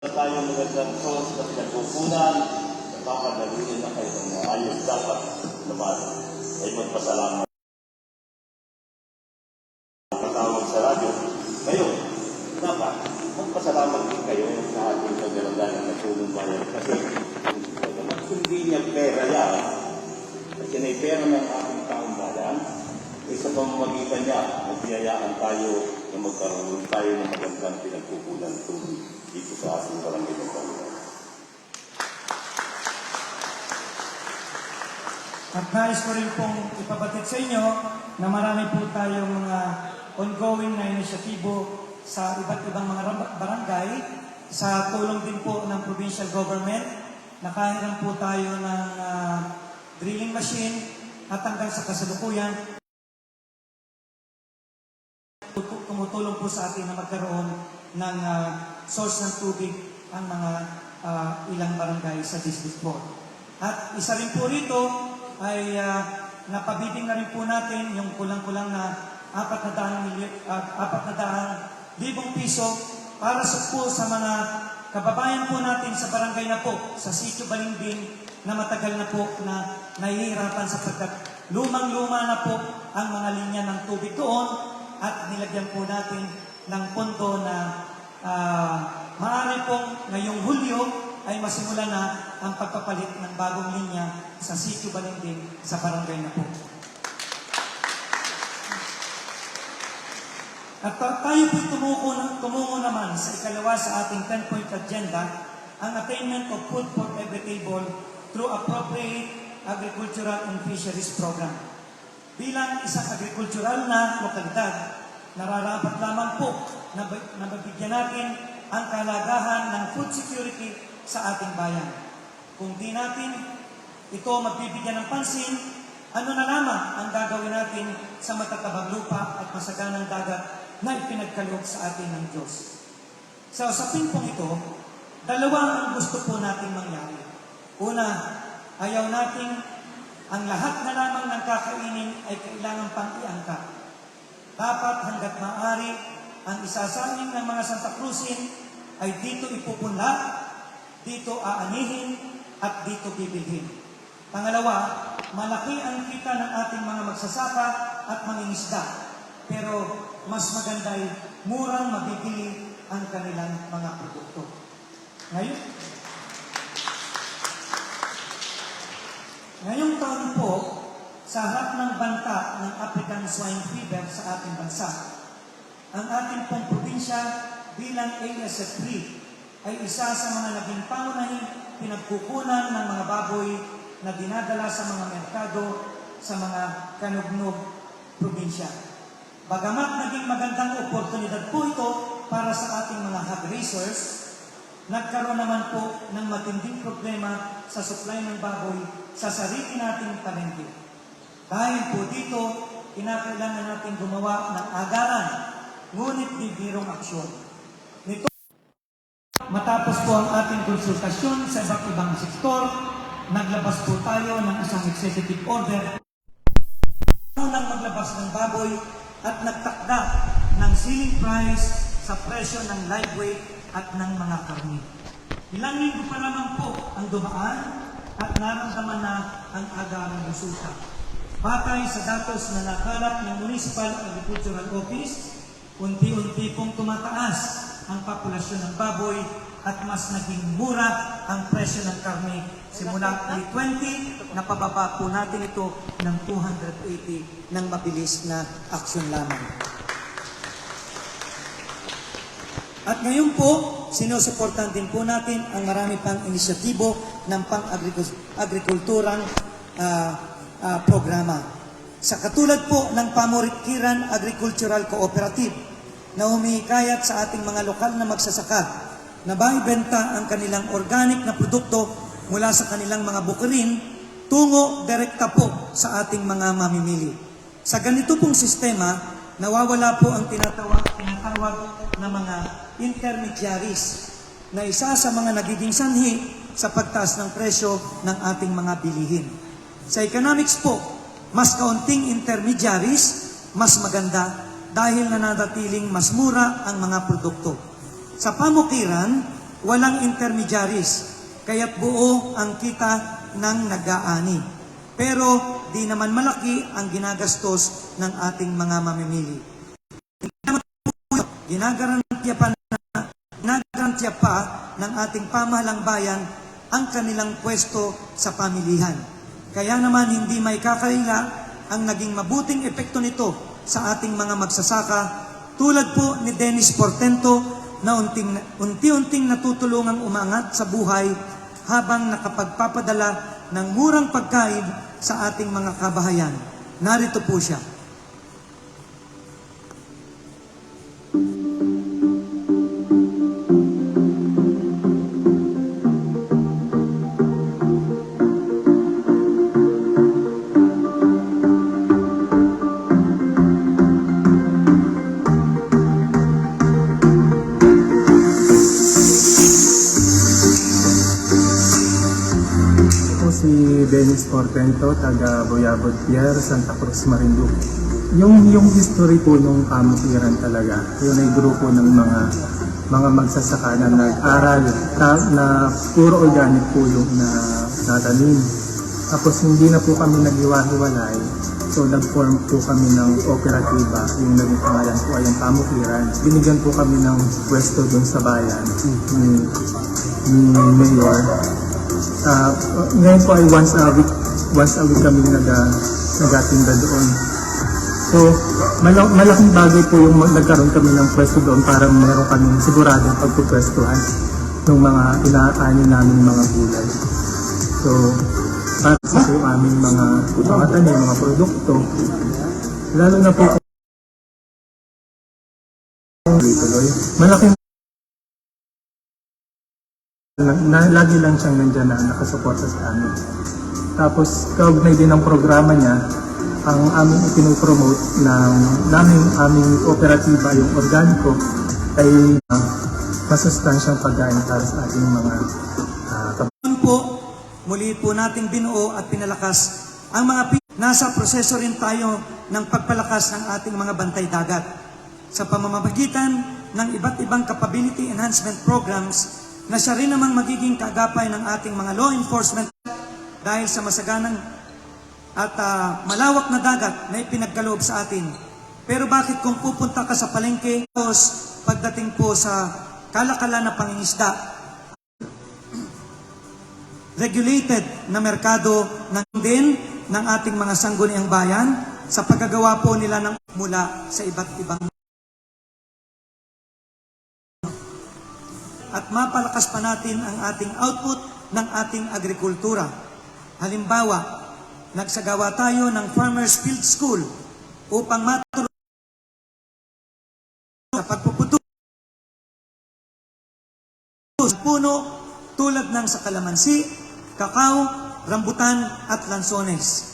tayong magandang source na pinagkukunan, nakakadaluhin na kayo ng maayos dapat naman ay magpasalamat. Patawag sa radyo, ngayon, dapat magpasalamat din kayo sa ating kagandang na natulong bayan. Kasi hindi niya pera yan, yan ay pera ng ating taong bayan, ay sa pamamagitan niya, nagbiyayaan tayo na magkaroon tayo ng magandang pinagkukunan. tubig dito sa ating barangay ng Panginoon. At nais ko rin pong ipabatid sa inyo na marami po tayong mga ongoing na inisyatibo sa iba't ibang mga barangay sa tulong din po ng provincial government. Nakahiram po tayo ng ah, drilling machine at hanggang sa kasalukuyan tumutulong po sa atin na magkaroon ng ah, source ng tubig ang mga ah, ilang barangay sa district board. At isa rin po rito ay ah, napabibing na rin po natin yung kulang-kulang na apat na daang, milyo- ah, piso para sa po sa mga kababayan po natin sa barangay na po, sa sitio Balimbing na matagal na po na nahihirapan sapagkat lumang-luma na po ang mga linya ng tubig doon at nilagyan po natin ng pondo na ah, maaari pong ngayong Hulyo ay masimula na ang pagpapalit ng bagong linya sa sitio Balimbing sa barangay na po. At ta- tayo po'y tumuko, na, tumungo naman sa ikalawa sa ating 10-point agenda, ang attainment of food for every table through appropriate agricultural and fisheries program. Bilang isang agricultural na lokalidad, nararapat lamang po na, na mabigyan natin ang kalagahan ng food security sa ating bayan. Kung di natin ito magbibigyan ng pansin, ano na lamang ang gagawin natin sa matatabang lupa at masaganang dagat na ipinagkaloob sa atin ng Diyos. Sa usapin pong ito, dalawa ang gusto po nating mangyari. Una, ayaw nating ang lahat na lamang ng kakainin ay kailangan pang iangkat. Dapat hanggat maaari, ang isasaling ng mga Santa Cruzin ay dito ipupunla, dito aanihin, at dito bibilhin. Pangalawa, malaki ang kita ng ating mga magsasaka at mangingisda. Pero mas maganda ay murang mabibili ang kanilang mga produkto. Ngayon, ngayong taon po, sa harap ng banta ng African Swine Fever sa ating bansa, ang ating pong probinsya bilang ASF3 ay isa sa mga naging pangunahing pinagkukunan ng mga baboy na dinadala sa mga merkado sa mga kanugnog probinsya. Bagamat naging magandang oportunidad po ito para sa ating mga hog raisers, nagkaroon naman po ng matinding problema sa supply ng baboy sa sarili nating palengke. Dahil po dito, kinakailangan natin gumawa ng agaran, ngunit di birong aksyon. Nito, matapos po ang ating konsultasyon sa iba't ibang sektor, naglabas po tayo ng isang executive order unang maglabas ng baboy at nagtakda ng ceiling price sa presyo ng live weight at ng mga karni. Ilang linggo pa lamang po ang dumaan at naramdaman na ang agarang resulta. Batay sa datos na nakalat ng Municipal Agricultural Office, unti-unti pong tumataas ang populasyon ng baboy at mas naging mura ang presyo ng karne. Simula 2020, napababa po natin ito ng 280 ng mabilis na aksyon lamang. At ngayon po, sinusuportan din po natin ang marami pang inisyatibo ng pang-agrikulturang ah, ah, programa. Sa katulad po ng Pamurikiran Agricultural Cooperative na humihikayat sa ating mga lokal na magsasaka na maibenta ang kanilang organic na produkto mula sa kanilang mga bukirin tungo direkta po sa ating mga mamimili. Sa ganito pong sistema, nawawala po ang tinatawag, tinatawag na mga intermediaries na isa sa mga nagiging sanhi sa pagtaas ng presyo ng ating mga bilihin. Sa economics po, mas kaunting intermediaries, mas maganda dahil nananatiling mas mura ang mga produkto. Sa pamukiran, walang intermediaries, kaya't buo ang kita ng nag-aani. Pero di naman malaki ang ginagastos ng ating mga mamimili. Ginagarantiya pa na ginagarantiya pa ng ating pamahalang bayan ang kanilang pwesto sa pamilihan. Kaya naman hindi may kakaila ang naging mabuting epekto nito sa ating mga magsasaka tulad po ni Dennis Portento na unting, unti-unting natutulungang umangat sa buhay habang nakapagpapadala ng murang pagkain sa ating mga kabahayan. Narito po siya. Si Dennis Portento, taga Boyabod Pier, Santa Cruz, Marinduque. Yung, yung history po nung pamutiran talaga, yun ay grupo ng mga mga magsasaka na nag-aral na, na puro organic po yung na, natanim. Tapos hindi na po kami naghiwa-hiwalay. So nag-form po kami ng kooperatiba, yung naging pangalan po ay ang pamutiran. Binigyan po kami ng pwesto doon sa bayan ni, ni Mayor Ah, ngayon po ay once a week, once a week kami nag, uh, nagatinda doon. So, mala- malaking bagay po yung nagkaroon kami ng pwesto doon para meron kami siguradong pagpupwestuhan ng mga inaani namin mga gulay. So, para sa yung aming mga mga tanim, mga produkto, lalo na po tuloy, malaking na, lagi lang siyang nandyan na nakasuporta sa amin. Tapos, kaugnay din ang programa niya, ang aming ipinopromote ng naming aming kooperatiba, yung organiko, ay uh, masustansyang pagkain para sa ating mga uh, Ngayon po, muli po nating binuo at pinalakas ang mga nasa proseso rin tayo ng pagpalakas ng ating mga bantay dagat sa pamamagitan ng iba't ibang capability enhancement programs na siya rin namang magiging kagapay ng ating mga law enforcement dahil sa masaganang at ah, malawak na dagat na ipinagkaloob sa atin. Pero bakit kung pupunta ka sa palengke, pagdating po sa kalakalan na pangingisda, regulated na merkado ng din ng ating mga sangguniang bayan sa paggagawa po nila ng mula sa iba't ibang at mapalakas pa natin ang ating output ng ating agrikultura. Halimbawa, nagsagawa tayo ng Farmers Field School upang maturo sa pagpuputo ng puno tulad ng sa kalamansi, kakao, rambutan at lansones.